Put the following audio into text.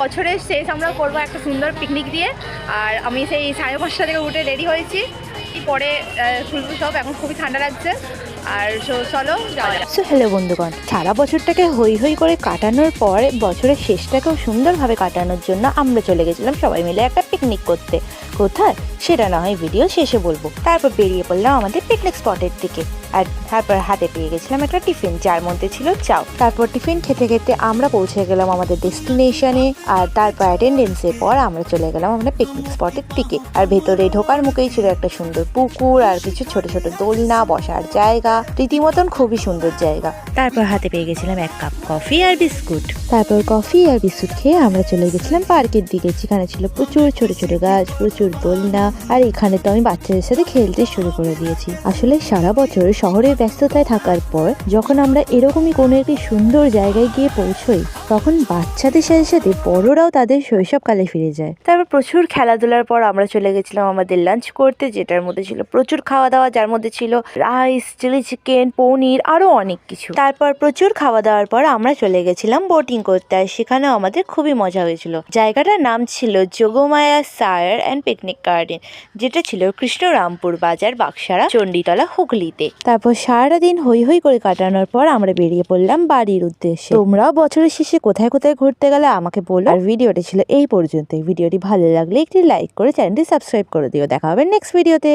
বছরের শেষ আমরা করব একটা সুন্দর পিকনিক দিয়ে। আর আমি সেই সাড়ে পাঁচটা থেকে উঠে রেডি হয়েছি। পরে শুনব সব, এখন খুবই ঠান্ডা লাগছে। আর চলো সো হ্যালো বন্ধুগণ, সারা বছরটাকে হই হই করে কাটানোর পর বছরের শেষটাকেও সুন্দরভাবে কাটানোর জন্য আমরা চলে গেছিলাম সবাই মিলে একটা পিকনিক করতে। কোথায়? সেটা না হয় ভিডিও শেষে বলব। তারপর বেরিয়ে পড়লাম আমাদের পিকনিক স্পটের দিকে। আর তারপর হাতে পেয়ে গেছিলাম একটা টিফিন যার মধ্যে ছিল চাও। তারপর টিফিন খেতে খেতে আমরা পৌঁছে গেলাম আমাদের ডেস্টিনেশনে আর তারপর অ্যাটেন্ডেন্সের পর আমরা চলে গেলাম আমাদের পিকনিক স্পটের দিকে। আর ভেতরে ঢোকার মুখেই ছিল একটা সুন্দর পুকুর আর কিছু ছোট ছোট দোলনা বসার জায়গা। রীতিমতন খুবই সুন্দর জায়গা। তারপর হাতে পেয়ে গেছিলাম এক কাপ কফি আর বিস্কুট তারপর কফি আর বিস্কুট খেয়ে আমরা চলে গেছিলাম পার্কের দিকে যেখানে ছিল প্রচুর ছোট ছোট গাছ প্রচুর দোলনা আর এখানে তো আমি বাচ্চাদের সাথে খেলতে শুরু করে দিয়েছি। আসলে সারা বছর শহরের ব্যস্ততায় থাকার পর যখন আমরা এরকমই কোনো একটি সুন্দর জায়গায় গিয়ে পৌঁছই তখন বাচ্চাদের সাথে সাথে বড়রাও তাদের শৈশবকালে ফিরে যায়। তারপর প্রচুর খেলাধুলার পর আমরা চলে গেছিলাম আমাদের লাঞ্চ করতে যেটার মধ্যে ছিল প্রচুর খাওয়া দাওয়া যার মধ্যে ছিল রাইস চিলি চিকেন পনির আরও অনেক কিছু। তারপর প্রচুর খাওয়া দাওয়ার পর আমরা চলে গেছিলাম বোটিং করতে আর সেখানেও আমাদের খুবই মজা হয়েছিল। জায়গাটার নাম ছিল Jogmaya Sayar and picnic garden যেটা ছিল কৃষ্ণরামপুর বাজার বাক্সারা চণ্ডীতলা হুগলিতে। তারপর সারাটা দিন হই হই করে কাটানোর পর আমরা বেরিয়ে পড়লাম বাড়ির উদ্দেশ্যে। তোমরাও বছরের শেষে কোথায় কোথায় ঘুরতে গেলে আমাকে বলো। আর ভিডিওটি ছিল এই পর্যন্তই। ভিডিওটি ভালো লাগলে একটি লাইক করে চ্যানেলটি সাবস্ক্রাইব করে দিও। দেখা হবে নেক্সট ভিডিওতে